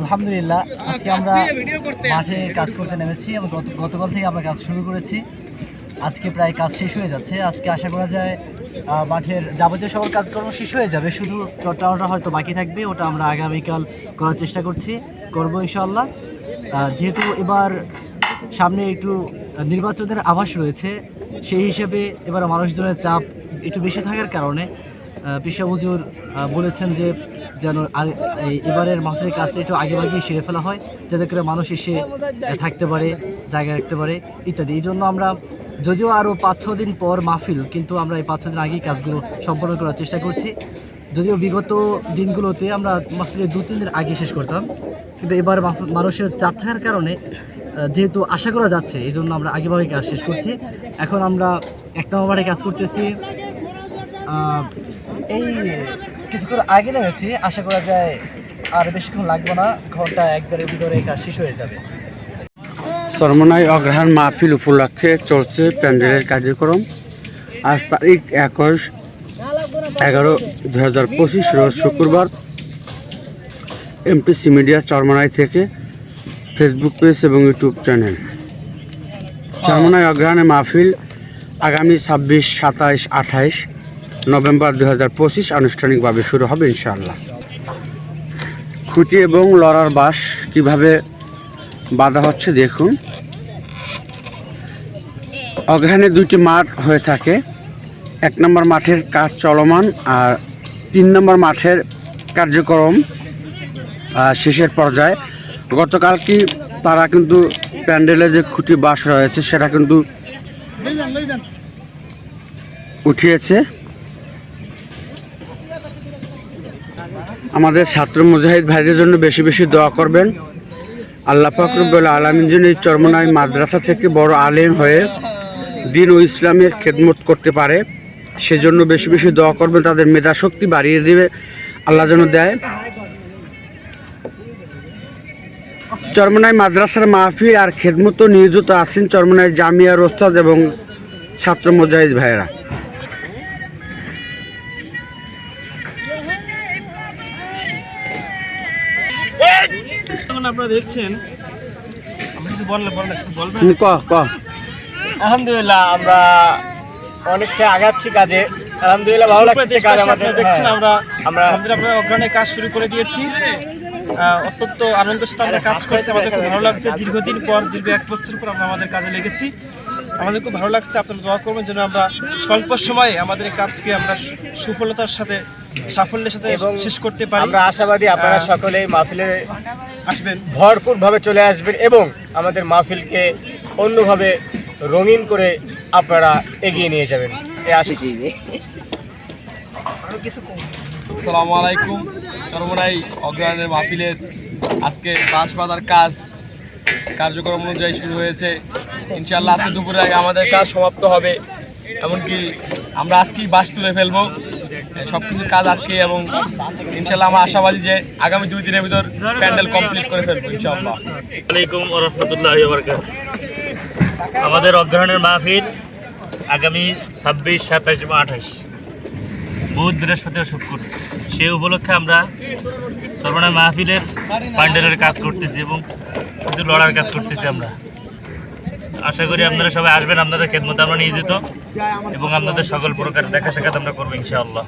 আলহামদুলিল্লাহ আজকে আমরা মাঠে কাজ করতে নেমেছি এবং গত- গতকাল থেকে আমরা কাজ শুরু করেছি। আজকে প্রায় কাজ শেষ হয়ে যাচ্ছে। আজকে আশা করা যায় মাঠের যাবতীয় সকল কাজকর্ম শেষ হয়ে যাবে। শুধু চট্টানোটা হয়তো বাকি থাকবে ওটা আমরা আগামীকাল করার চেষ্টা করছি করব ইনশাল্লাহ যেহেতু এবার সামনে একটু নির্বাচনের আভাস রয়েছে সেই হিসেবে এবার মানুষজনের চাপ একটু বেশি থাকার কারণে পিসা হুজুর আহ, বলেছেন যে যেন এবারের মাহফিলের কাজটা একটু আগে ভাগেই সেরে ফেলা হয়, যাতে করে মানুষ এসে থাকতে পারে, জায়গা রাখতে পারে, ইত্যাদি। এই জন্য আমরা যদিও আরও পাঁচ ছ দিন পর মাহফিল, কিন্তু আমরা এই পাঁচ ছ দিন আগেই কাজগুলো সম্পন্ন করার চেষ্টা করছি। যদিও বিগত দিনগুলোতে আমরা মাহফিলের দু তিন দিন আগে শেষ করতাম, কিন্তু এবার মানুষের চাপ থাকার কারণে যেহেতু আশা করা যাচ্ছে, এই জন্য আমরা আগেভাবে কাজ শেষ করছি। এখন আমরা এক নম্বরে কাজ করতেছি এই কিছুক্ষণ আগে নেমেছি, আশা করা যায় আর বেশিক্ষণ লাগবে না, ঘণ্টা এক ভিতরে কাজ শেষ হয়ে যাবে। সরমনাই অগ্রহায়ণ মাহফিল উপলক্ষে চলছে প্যান্ডেলের কার্যক্রম। আজ তারিখ একুশ এগারো দু হাজার পঁচিশ, রোজ শুক্রবার। এমপিসি মিডিয়া চরমনাই থেকে ফেসবুক পেজ এবং ইউটিউব চ্যানেল। চরমনাই অগ্রহায়ণে মাহফিল আগামী ছাব্বিশ, সাতাইশ, আঠাইশ নভেম্বর দু হাজার পঁচিশ আনুষ্ঠানিকভাবে শুরু হবে ইনশাআল্লাহ। খুঁটি এবং লড়ার বাস কীভাবে বাধা হচ্ছে দেখুন। অগ্রহায়ণে দুটি মাঠ হয়ে থাকে। এক নম্বর মাঠের কাজ চলমান আর তিন নম্বর মাঠের কার্যক্রম শেষের পর্যায়ে। গতকাল কি তারা কিন্তু প্যান্ডেলে যে খুঁটি বাস রয়েছে সেটা কিন্তু উঠিয়েছে। আমাদের ছাত্র মুজাহিদ ভাইদের জন্য বেশি বেশি দোয়া করবেন। আল্লাহ ফাকরুল আলমিন যেন এই চরমনাই মাদ্রাসা থেকে বড় আলেম হয়ে দিন ও ইসলামের খেদমত করতে পারে। সেজন্য বেশি বেশি দোয়া করবেন, তাদের মেধা শক্তি বাড়িয়ে দেবে। আল্লাহ যেন দেয়। চরমনাই মাদ্রাসার মাহফিল আর খেদমত নিয়োজিত আছেন চরমনাই জামিয়ার ওস্তাদ এবং ছাত্র মুজাহিদ ভাইয়েরা। যখন আপনারা দেখছেন? কিছু বললে বলেন কিছু বলবেন? ক ক। আলহামদুলিল্লাহ আমরা অনেকটা আগাচ্ছি কাজে। আলহামদুলিল্লাহ ভালো লাগছে কাজ আমাদের। দেখছেন হ্যাঁ। আমরা আমরা- আপনার অগ্রহণে কাজ শুরু করে দিয়েছি। অত্যন্ত আনন্দের সাথে আমরা কাজ করছি আমাদের খুব ভালো লাগছে। দীর্ঘদিন পর দীর্ঘ এক বছর পর আমরা আমাদের কাজে লেগেছি। আমাদের খুব ভালো লাগছে আপনারা দোয়া করবেন যেন আমরা স্বল্প সময়ে আমাদের এই কাজকে আমরা সুফলতার সাথে সাফল্যের সাথে শেষ করতে পারি। আমরা আশাবাদী আপনারা সকলেই মাহফিলে আসবেন। ভরপুরভাবে চলে আসবেন এবং আমাদের মাহফিলকে অন্যভাবে রঙিন করে আপনারা এগিয়ে নিয়ে যাবেন। এই আশা আসসালামু আলাইকুম। চরমরাই অগ্রহায়ণের মাহফিলের আজকে বাঁশ বাঁধার কাজ কার্যক্রম অনুযায়ী শুরু হয়েছে। ইনশাআল্লাহ আজকে দুপুরে আগে আমাদের কাজ সমাপ্ত হবে। এমনকি আমরা আজকেই বাস তুলে ফেলব। সব কিছু কাজ আজকে এবং ইনশাল্লাহ আমরা আশাবাদী যে আগামী দুই দিনের ভিতর প্যান্ডেল কমপ্লিট করে ফেলব রহমতুল্লাহ আমাদের অগ্রহণের মাহফিল আগামী ছাব্বিশ, সাতাশ এবং আঠাশ। বুধ, বৃহস্পতি ও শুক্র। সেই উপলক্ষে আমরা সর্বনা মাহফিলের প্যান্ডেলের কাজ করতেছি এবং কিছু লড়ার কাজ করতেছি আমরা। আশা করি আপনারা সবাই আসবেন, আপনাদের খেদমতে আমরা নিয়োজিত এবং আপনাদের সকল প্রকার দেখা সাক্ষাৎ আমরা করব ইনশাআল্লাহ।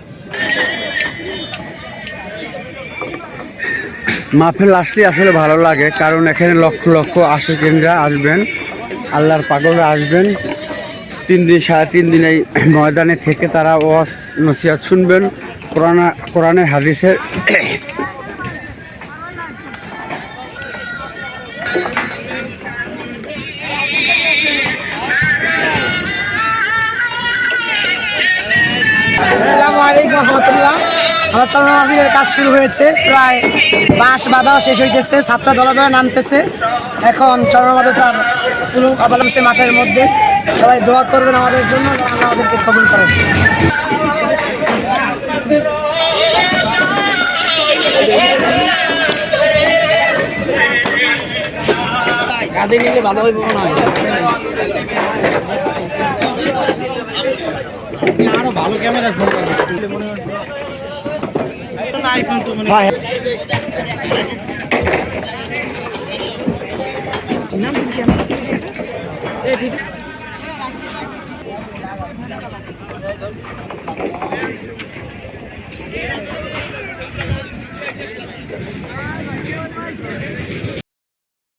মাহফিল আসলে আসলে ভালো লাগে, কারণ এখানে লক্ষ লক্ষ আশেকেন্দ্রা আসবেন, আল্লাহর পাগলরা আসবেন। তিন দিন, সাড়ে তিন দিন এই ময়দানে থেকে তারা ওয়াস নসিহাত শুনবেন, কোরআন, কোরআনের হাদিসের রহমতুল্লাহ আমার চরণ কাজ শুরু হয়েছে। প্রায় বাঁশ বাঁধাও শেষ হইতেছে, ছাত্র দলা দলা নামতেছে। এখন চরণ মাদ্রাসার পুলু আবালামসে মাঠের মধ্যে সবাই দোয়া করবেন আমাদের জন্য আমাদেরকে কবুল করেন। কাঁদে নিলে ভালো হইব হয়। আরও ভালো ক্যামেরা ফোন আইফোন তো মনে